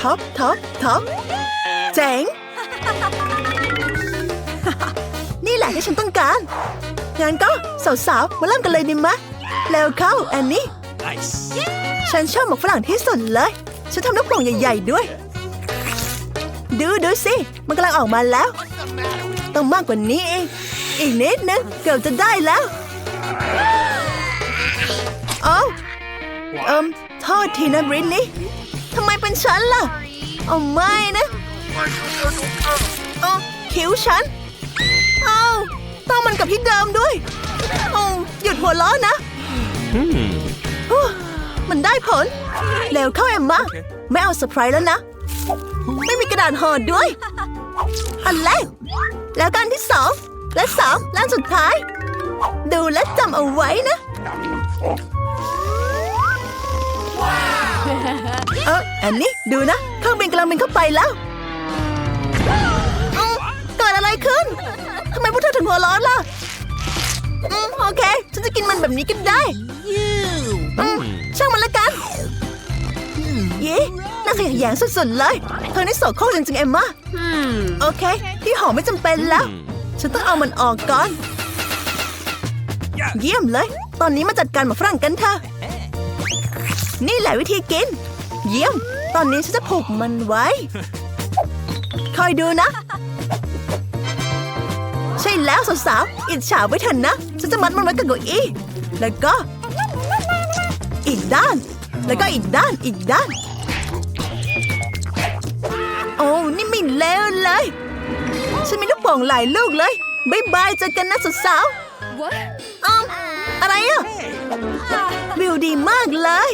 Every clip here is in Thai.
ท็อปท็อปท็อปเจ๋ง นี่แหละที่ฉันต้องการงั้นก็สาวๆ มาเริ่มกันเลยดีมะแล้วเข้าแอนนี่ Nice. ฉันชอบหมกฝรั่งที่สุดเลย ฉันทำลูกโป่งใหญ่ ๆ ด้วย ดูดูสิ มันกำลังออกมาแล้ว ต้องมากกว่านี้เอง อีกนิดนึงเกือบจะได้แล้วโอ้าเอิมโทษทีนะบรินนี่ทำไม เป็นฉันล่ะเอาไม่นะโอ้คิ้วฉัน เอาต้องมันกับที่เดิมด้วยโอ้หยุดหัวล้อนะ Hmm. ฮู้มันได้ผล เร็วเข้าแอมมาไม่เอาเซอร์ไพรส์แล้วนะ ไม่มีกระดาษห่อด้วย อันแรก แล้วก็อันที่สอง และสามและอันสุดท้าย ดูและจำเอาไว้นะ เอออันนี้ดูนะเครื่องบินกำลังบินเข้าไปแล้วอืมเกิดอะไรขึ้นทำไมพวกเธอถึงหัวร้อนล่ะอืมโอเค ฉันจะกินมันแบบนี้ก็ได้อืมช่างมันละกันเย้น่าขยะแยงสุดๆเลย เธอนี่โสโครกจริงๆเอ็มมาโอเค ที่หอมไม่จำเป็นแล้ว ฉันต้องเอามันออกก่อน เยี่ยมเลย ตอนนี้มาจัดการหมาฝรั่งกันเถอะนี่แหละวิธีกิน เยี่ยม ตอนนี้ฉันจะผูกมันไว้ คอยดูนะ ใช่แล้วสาวๆ อิจฉาไว้เถอะนะ ฉันจะมัดมันไว้กับเก้าอี้แล้วก็ อีกด้าน แล้วก็อีกด้าน อีกด้าน โอ้นี่ไม่เลวเลย ฉันมีลูกโป่งหลายลูกเลยบายบายเจอกันนะสาวๆอ้าวอะไรอะวิวดีมากเลย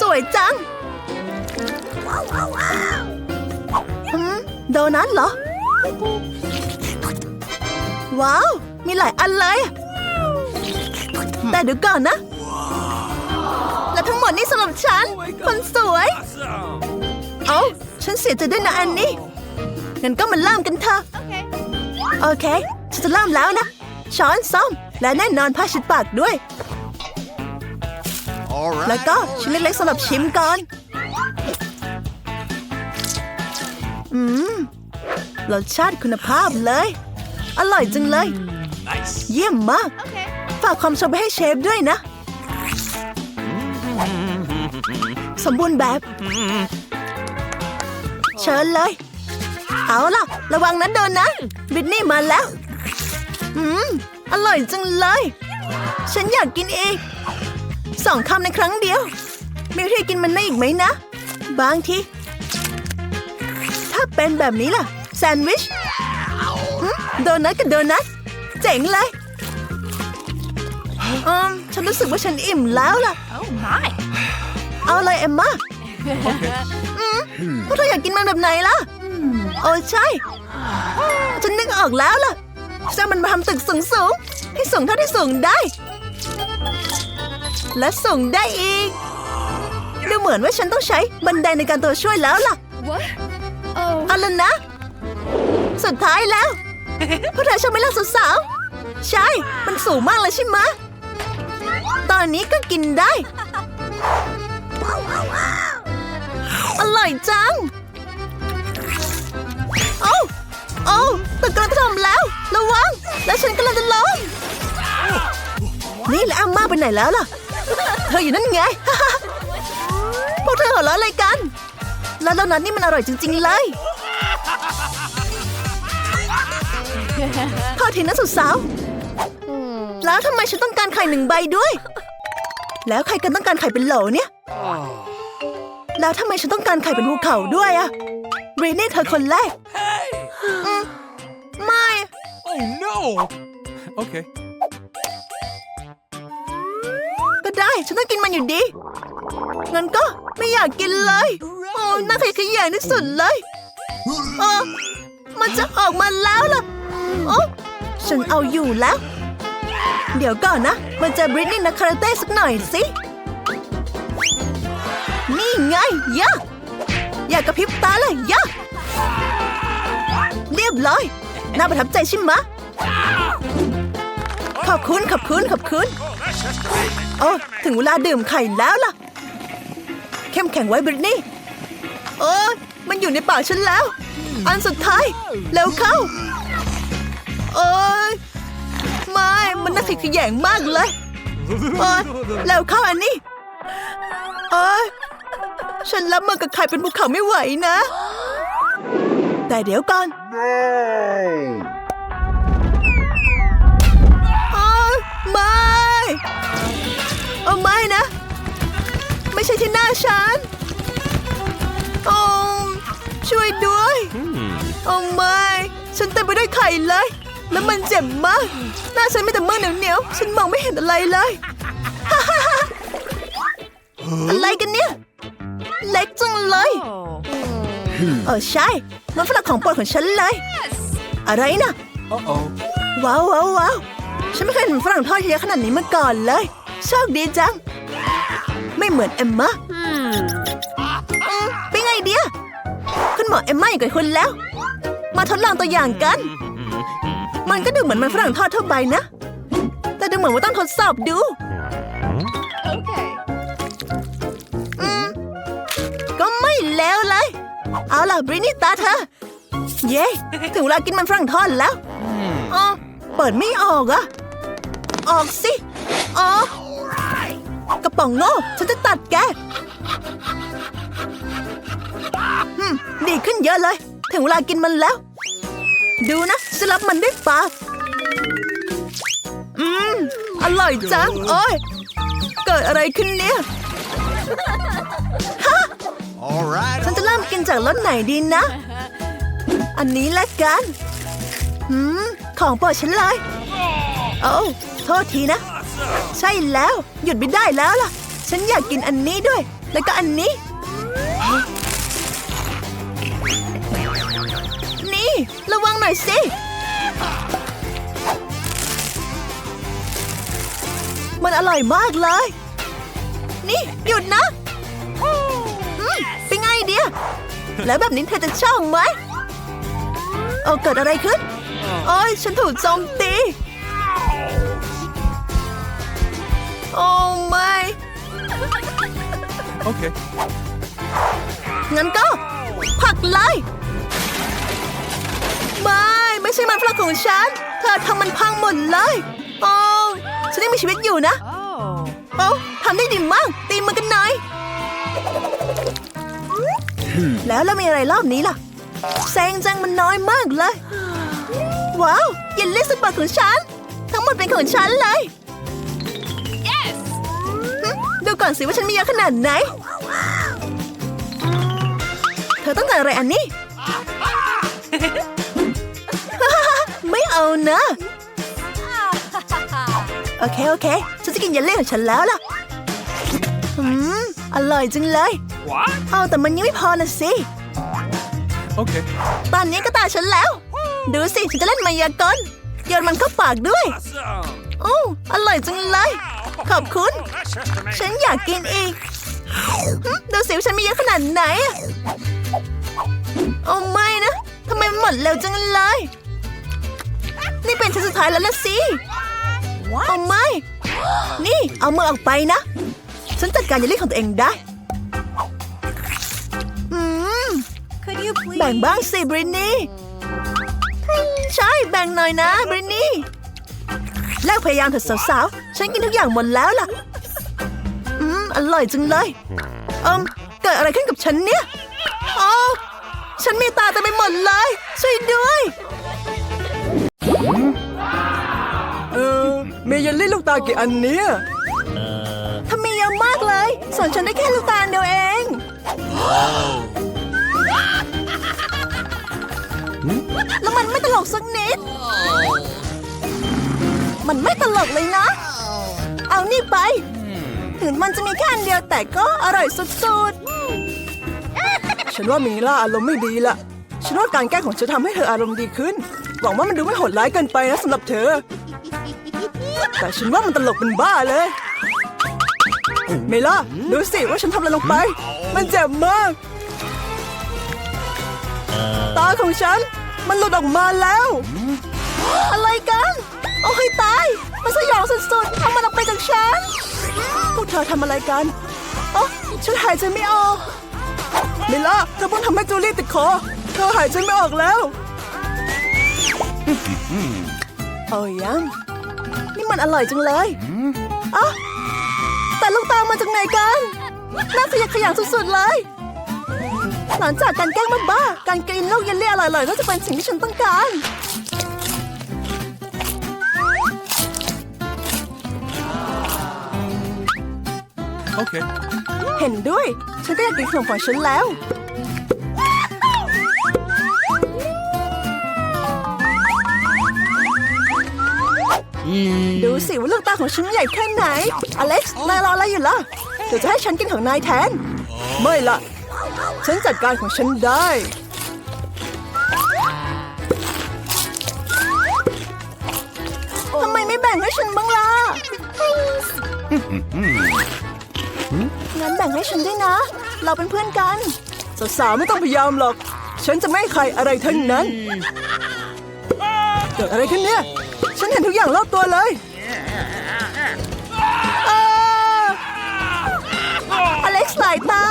สวยจัง โดนัทเหรอ ว้าว มีหลายอันเลย แต่เดี๋ยวก่อนนะ และทั้งหมดนี่สำหรับฉัน คนสวย เอ้า ฉันเสียใจด้วยนะอันนี้ งั้นก็มาเริ่มกันเถอะ โอเค ฉันจะเริ่มแล้วนะ ช้อนส้อม และแน่นอนผ้าชิดปากด้วย แล้วก็ชิ้นเล็กๆสำหรับชิมก่อน อืมรสชาติคุณภาพเลย อร่อยจังเลย Nice. เยี่ยมมาก Okay. ฝากความชมไปให้เชฟด้วยนะ สมบูรณ์แบบ เชิญเลย เอาล่ะ ระวังนะโดนนะ บิทนี่มาแล้ว อืม อร่อยจังเลย ฉันอยากกินเองสองคำในครั้งเดียว มีวิธีกินมันได้อีกไหมนะ บางที ถ้าเป็นแบบนี้ล่ะ แซนด์วิชหึโดนัทกับโดนัทเจ๋งเลยอืมฉันรู้สึกว่าฉันอิ่มแล้วล่ะ Oh my. เอาเลยเอมมาอืมพวกเธออยากกินมันแบบไหนล่ะ โอ้ใช่ ฉันนึกออกแล้วล่ะจะมันมาทำตึกสูงสูงๆให้สูงเท่าที่สูงได้ และสูงได้อีก ดูเหมือนว่าฉันต้องใช้บันไดในการตัวช่วยแล้วล่ะ What? Oh. เอาละนะ สุดท้ายแล้วพวกเธอชอบไหมล่ะสาวๆ ใช่ มันสูงมากเลยใช่ไหมตอนนี้ก็กินได้ อร่อยจัง โอ้โอ้ตึกกำลังจะถล่มแล้ว ระวัง แล้วฉันกำลังจะล้มนี่แหละอาม่าไปไหนแล้วล่ะ เธออยู่นั่นไง พวกเธอหัวเราะอะไรกัน แล้วโดนัทนี่มันอร่อยจริง ๆ เลยโทษทีนะสุดสาว แล้วทำไมฉันต้องการไข่หนึ่งใบด้วย แล้วใครกันต้องการไข่เป็นโหลเนี่ย แล้วทำไมฉันต้องการไข่เป็นภูเขาด้วยอะบรีนี่เธอคนแรก Hey. ไม่ Oh no. Okay. ก็ได้ ฉันต้องกินมันอยู่ดี งั้นก็ไม่อยากกินเลยโอ้ น่าขยะแขยงที่สุดเลยเออมันจะออกมาแล้วล่ะโอ้ฉันเอาอยู่แล้ว เดี๋ยวก่อนนะ มันเจอบริตนี่นักคาราเต้สักหน่อยสิ นี่ไงยะอย่ากระพริบตาเลยยะเรียบร้อย น่าประทับใจใช่ไหมะขอบคุณขอบคุณขอบคุณโอ้ถึงเวลาดื่มไข่แล้วล่ะ เข้มแข็งไว้บริตนี่ โอ้ยมันอยู่ในปากฉันแล้ว อันสุดท้ายเร็วเข้า โอ้ยไม่มันน่าขยขยงมากเลยโอ้ยเร็วเข้าอันนี้โอ้ยฉันรับมือกับไข่เป็นภูเขาไม่ไหวนะ แต่เดี๋ยวก่อนโอ้ยไม่โอ้ไม่นะ ไม่ใช่ที่หน้าฉัน โอ้ช่วยด้วย Hmm. โอ้ไม่ ฉันเต็มไปด้วยไข่เลย แล้วมันเจ็บมาก หน้าฉันมีแต่เมื่อเหนียวๆฉันมองไม่เห็นอะไรเลย อะไรกันเนี่ย เล็กจังเลย เออใช่ มันฝรั่งของโปรดของฉันเลย อะไรนะ Uh oh. ว้าวว้าวว้าวฉันไม่เคยเห็นฝรั่งทอดเยอะขนาดนี้มาก่อนเลย โชคดีจัง ไม่เหมือนเอมมา คุณหมอเอมมาอยู่กับคุณแล้ว มาทดลองตัวอย่างกัน มันก็ดูเหมือนมันฝรั่งทอดทั่วไปนะ แต่ดูเหมือนว่าต้องทดสอบดู Okay. อืมก็ไม่แล้วเลย เอาล่ะบรินี่ตาเธอ เย้ถึงเวลากินมันฝรั่งทอดแล้วอ๋อเปิดไม่ออกอะออกสิ อ๋อกระป๋องโง่ ฉันจะตัดแกอืม ดีขึ้นเยอะเลย ถึงเวลากินมันแล้ว ดูนะจะรับมันด้วยปากอืม อร่อยจัง โอ้ย เกิดอะไรขึ้นเนี่ย All right. ฉันจะเริ่มกินจากรสไหนดีนะ อันนี้ละกันหืม ของโปรดฉันเลย โอ้โทษทีนะ ใช่แล้ว หยุดไม่ได้แล้วล่ะ ฉันอยากกินอันนี้ด้วย แล้วก็อันนี้ ระวังหน่อยสิ มันอร่อยมากเลย นี่ หยุดนะอืมเป็นไงเดียแล้วแบบนี้เธอจะชอบไหมเอาเกิดอะไรขึ้น โอ้ยฉันถูกโจมตี โอ้ไม่ Okay. งั้นก็ผลักเลยไม่ไม่ ใช่มันฝรั่งของฉัน เธอทำมันพังหมดเลยโอ้ฉันยังมีชีวิตอยู่นะ Oh. โอ้ทำได้ดีมาก ตีมือกันหน่อย แล้วเรามีอะไรรอบนี้ล่ะแซงจังมันน้อยมากเลย ว้าวเยันเล่สุดปัดของฉัน ทั้งหมดเป็นของฉันเลย Yes. หึดูก่อนสิว่าฉันมีเยอะขนาดไหน เธอต้องการอะไรอันนี้ไม่ เอานะ โอเค โอเค ฉันจะกินเยลลี่ของฉันแล้วล่ะอืมอร่อยจังเลย What? เอาแต่มันยังไม่พอนะสิ Okay. ตอนนี้ก็ตาฉันแล้ว ดูสิ ฉันจะเล่นมายากลโยนมันเข้าปากด้วย Awesome. โอ้อร่อยจังเลย ขอบคุณ That's just amazing. ฉันอยากกินอีกหึดูสิว่าฉันมีเยอะขนาดไหนอะโอ้ไม่นะ ทำไมมันหมดเร็วจังเลย นี่เป็นชั้นสุดท้ายแล้วละสิโอ้ไม่นี่เอามือออกไปนะ ฉันจัดการเยลลี่ของตัวเองได้อืม Could you please? แบ่งบ้างสิบรินนี่ใช่แบ่งหน่อยนะบรินนี่แลกพยายามเถอะสาวๆ ฉันกินทุกอย่างหมดแล้วล่ะ อืม อร่อยจังเลยเอิมเกิดอะไรขึ้นกับฉันเนี่ยอ๋อฉันมีตาเต็มไปหมดเลย ช่วยด้วย อมีเยลลี่ลูกตากี่อันเนี้ยทำไมเยอะมากเลย ส่วนฉันได้แค่ลูกตาลเดียวเอง แล้วมันไม่ตลกสักนิด มันไม่ตลกเลยนะ เอานี่ไป ถึงมันจะมีแค่อันเดียวแต่ก็อร่อยสุดฉันว่ามีล่าอารมณ์ไม่ดีละฉันว่าการแกล้งของฉันทำให้เธออารมณ์ดีขึ้น หวังว่ามันดูไม่โหดร้ายเกินไปนะสำหรับเธอ แต่ฉันว่ามันตลกเป็นบ้าเลยเมล่าดูสิว่าฉันทำอะไรลงไป มันเจ็บมาก ตาของฉัน มันหลุดออกมาแล้ว อะไรกันโอ้ยตาย มันสยองสุดๆเอามันออกไปจากฉัน พวกเธอทำอะไรกันอ๋อฉันหายใจไม่ออกมิล่าเธอเพิ่งทำให้จูเลี่ติดคอ เธอหายใจไม่ออกแล้ว โอ้ยัง นี่มันอร่อยจังเลยอ๋อแต่ลูกตามาจากไหนกัน น่าขยะแขยงสุดๆเลย หลังจากการแกล้งบ้าๆการกินลูกเยลลี่อร่อยๆก็จะเป็นสิ่งที่ฉันต้องการ Okay. เห็นด้วย ฉันก็อยากกินขนมของฉันแล้ว ดูสิว่าลูกตาของฉันใหญ่แค่ไหน อเล็กซ์นายรออะไรอยู่ล่ะเดี๋ยวจะให้ฉันกินของนายแทน ไม่ละฉันจัดการของฉันได้ ทำไมไม่แบ่งให้ฉันบ้างล่ะ งั้นแบ่งให้ฉันด้วยนะ เราเป็นเพื่อนกัน สาวๆไม่ต้องพยายามหรอก ฉันจะไม่ให้ใครอะไรทั้งนั้น เกิดอะไรขึ้นเนี่ย ฉันเห็นทุกอย่างรอบตัวเลยอ้าอเล็กซ์สายตา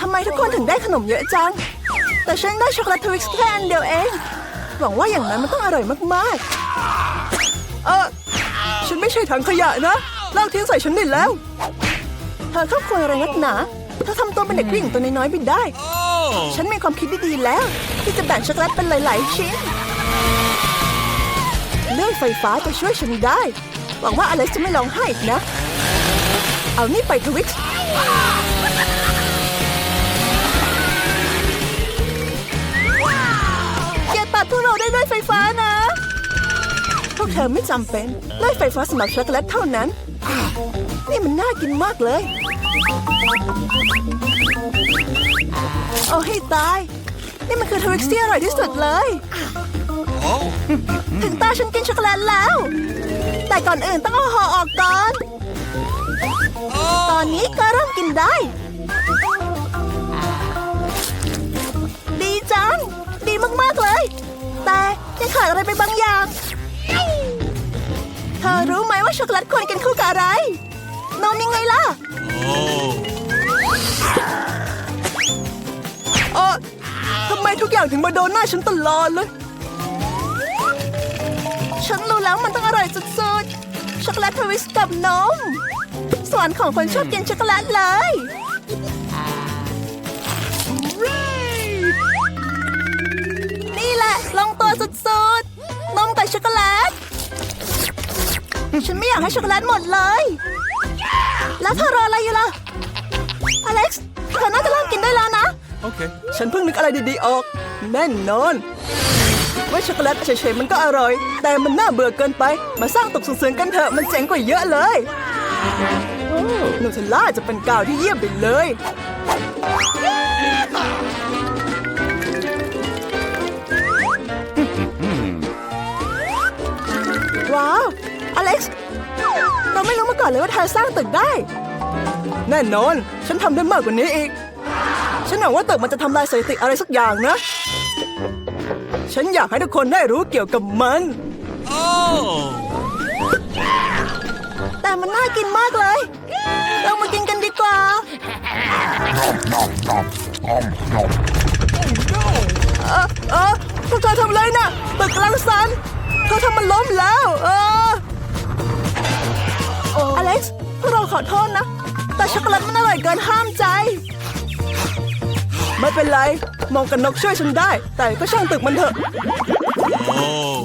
ทำไมทุกคนถึงได้ขนมเยอะจัง แต่ฉันได้ช็อกโกแลตทวิกซ์แค่อันเดียวเอง หวังว่าอย่างนั้นมันต้องอร่อยมากเออฉันไม่ใช่ถังขยะนะลากทิ้งใส่ฉันได้แล้วๆเธอครอบครัวอะไรนักหนาเธอทำตัวเป็นเด็กผู้หญิงตัวน้อยๆไปได้ ฉันมีความคิดดีๆแล้ว ที่จะแบ่งช็อกโกแลตเป็นหลายๆชิ้น เลื่อยไฟฟ้าจะช่วยฉันได้ หวังว่าอเล็กซ์จะไม่ร้องไห้อีกนะ เอานี่ไปทวิกซ์อย่าตัดพวกเราได้ด้วยไฟฟ้านะ พวกเธอไม่จำเป็นเลื่อยไฟฟ้าสำหรับช็อกโกแลตเท่านั้น นี่มันน่ากินมากเลยโอ้ให้ตาย นี่มันคือทวิกซ์ที่อร่อยที่สุดเลย Oh. ถึงตาฉันกินช็อกโกแลตแล้ว แต่ก่อนอื่นต้องเอาห่อออกก่อน ตอนนี้ก็เริ่มกินได้ ดีจัง ดีมากๆเลย แต่ยังขาดอะไรไปบางอย่าง เธอรู้ไหมว่าช็อกโกแลตควรกินคู่กับอะไร นมยังไงล่ะ Oh. เออทำไมทุกอย่างถึงมาโดนหน้าฉันตลอดเลย ฉันรู้แล้วมันต้องอร่อยสุดๆ ช็อกโกแลตทวิสต์กับนมสวรรค์ของคนชอบกินช็อกโกแลตเลย นี่แหละ ลงตัวสุดๆ นมกับช็อกโกแลต ฉันไม่อยากให้ช็อกโกแลตหมดเลย แล้วเธอรออะไรอยู่ล่ะ อเล็กซ์ เธอน่าจะเริ่มกินได้แล้วนะ Okay. ฉันเพิ่งนึกอะไรดีๆออก แน่นอน ว่าช็อกโกแลตเฉยๆมันก็อร่อย แต่มันน่าเบื่อเกินไป มาสร้างตกสุนๆกันเถอะมันเจ๋งกว่าเยอะเลยนูเทลล่าจะเป็นกาวที่เยี่ยมไปเลย ว้าว อเล็กซ์ เราไม่รู้มาก่อนเลยว่าเธอสร้างตึกได้ แน่นอน ฉันทำได้มากกว่านี้อีก ฉันหวังว่าตึกมันจะทำลายสถิติอะไรสักอย่างนะ ฉันอยากให้ทุกคนได้รู้เกี่ยวกับมัน Oh. แต่มันน่ากินมากเลย เรามากินกันดีกว่า เออเออพวกเธอทำอะไรนะ่ะตึกกำลังสั่นเธอทำมันล้มแล้ว เอออเล็กซ์พวกเราขอโทษนะ แต่ช็อกโกแลตมันอร่อยเกินห้ามใจ ไม่เป็นไร มองกันนกช่วยฉันได้ แต่ก็ช่างตึกมันเถอะ Oh.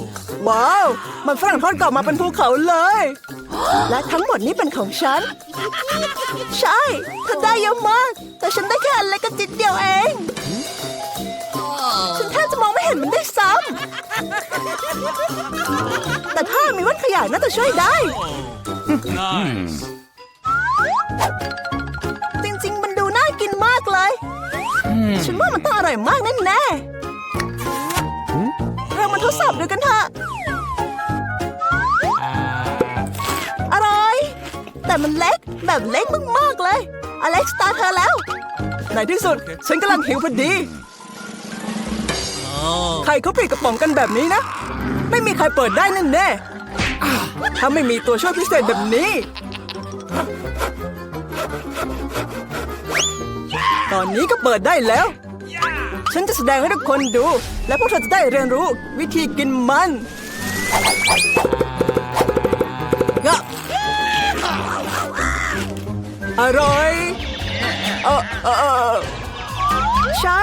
ว้าว มันฝรั่งทอดกรอบมาเป็นภูเขาเลย และทั้งหมดนี้เป็นของฉัน ใช่เธอได้เยอะมาก แต่ฉันได้แค่อันเล็กกระจิตเดียวเอง ฉันแทบจะมองไม่เห็นมันได้ซ้ำแต่ถ้ามีวัดขยายน่าจะช่วยได้ Nice. ฉันว่ามันต้องอร่อยมากแน่ๆเรามาทดสอบดูกันเถอะ อร่อย แต่มันเล็กแบบเล็กมากๆเลย อเล็กซ์ตาเธอแล้ว ในที่สุด ฉันกำลังหิวพอดี Oh. ใครเขาปิดกระป๋องกันแบบนี้นะ ไม่มีใครเปิดได้แน่แน่ๆถ้าไม่มีตัวช่วยพิเศษแบบนี้ อนนี้ก็เปิดได้แล้ว ฉันจะแสดงให้ทุกคนดู และพวกเธอจะได้เรียนรู้วิธีกินมันงะอร่อยเออเออออใช่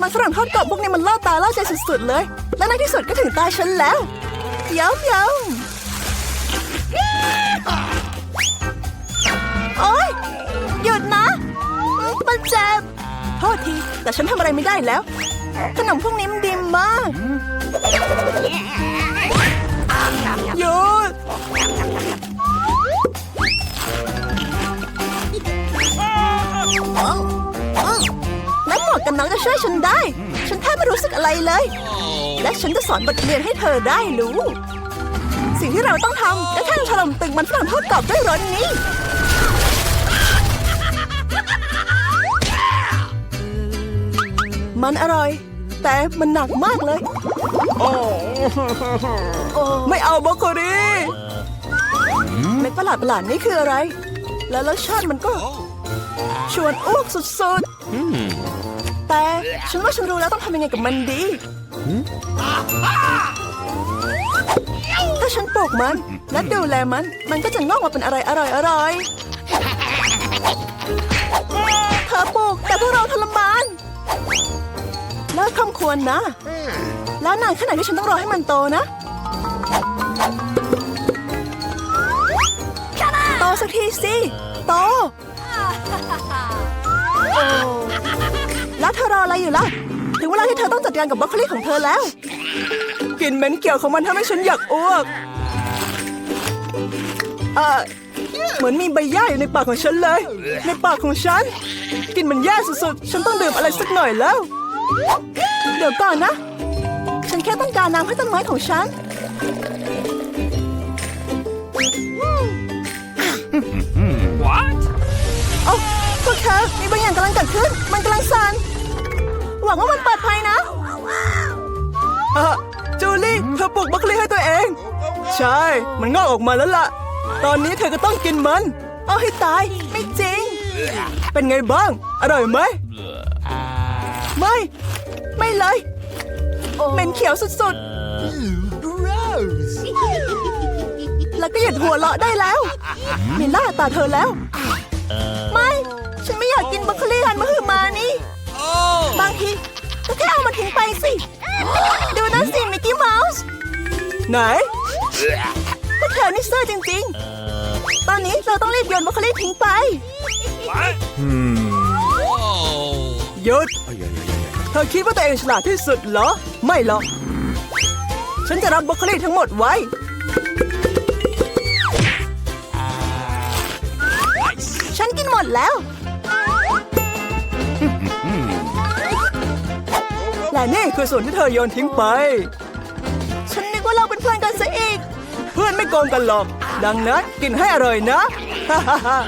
มันฝรั่งทอดกรอบพวกนี้มันล่อตาล่อใจสุดๆเลย และในที่สุดก็ถึงตาฉันแล้วยำยำโอ๊ยหยุดนะ มันเจ็บโทษที แต่ฉันทำอะไรไม่ได้แล้ว ขนมพวกนี้มันดีมากหยุดและหมวกกันน็อกจะช่วยฉันได้ ฉันแทบไม่รู้สึกอะไรเลย และฉันจะสอนบทเรียนให้เธอได้รู้ สิ่งที่เราต้องทำก็แค่ถล่มตึกมันฝรั่งทอดกรอบด้วยรถนี้ มันอร่อย แต่มันหนักมากเลย โอ้ไม่เอาบรอกโคลีเม็ดประหลาดประหลาดๆนี่คืออะไร แล้วรสชาติมันก็ ชวนอ้วกสุดๆ แต่ฉันว่าฉันรู้แล้วต้องทำยังไงกับมันดี ถ้าฉันปลูกมัน และดูแลมัน มันก็จะงอกมาเป็นอะไรอร่อยอร่อยๆเธอปลูกแต่พวกเราทรมาน แล้วคำควรนะ แล้วนานแค่ไหนที่ฉันต้องรอให้มันโตนะโตสักทีสิโตแล้วเธอรออะไรอยู่ล่ะ ถึงเวลาที่เธอต้องจัดการกับบรอกโคลีของเธอแล้วกลิ่นเหม็นเกี่ยวของมันทำให้ฉันอยากอ้วกเออเหมือนมีใบหญ้าอยู่ในปากของฉันเลย ในปากของฉันกลิ่นมันแย่สุดๆ ฉันต้องดื่มอะไรสักหน่อยแล้ว เดี๋ยวก่อนนะ ฉันแค่ต้องการน้ำให้ต้นไม้ของฉัน What? โอ้พวกเธอมีบางอย่างกำลังเกิดขึ้น มันกำลังสั่น หวังว่ามันปลอดภัยนะอะจูลี่เธอปลูกบรอกโคลีให้ตัวเอง ใช่ มันงอกออกมาแล้วล่ะ ตอนนี้เธอก็ต้องกินมัน เอาให้ตาย ไม่จริง เป็นไงบ้าง อร่อยไหม ไม่ ไม่เลย เหม็นเขียวสุดๆ แล้วก็หยุดหัวเราะได้แล้วมีหน้าตาเธอแล้ว ไม่ ฉันไม่อยากกินบรอกโคลีหันมะฮือมานี่ Oh! บางทีก็แค่เอามาทิ้งไปสิ ดูนั่นสิมิกกี้เมาส์ ไหนพวกเธอนี่ซื่อจริง ๆ ตอนนี้เราต้องรีบโยนบรอกโคลีทิ้งไป What? Oh! หยุด เธอคิดว่าตัวเองฉลาดที่สุดเหรอ ไม่หรอก ฉันจะรับบรอกโคลีทั้งหมดไว้ ฉันกินหมดแล้ว และนี่คือส่วนที่เธอโยนทิ้งไป ฉันนึกว่าเราเป็นเพื่อนกันซะอีก เพื่อนไม่โกงกันหรอก ดังนั้นกินให้อร่อยนะ ฮ่าฮ่าฮ่า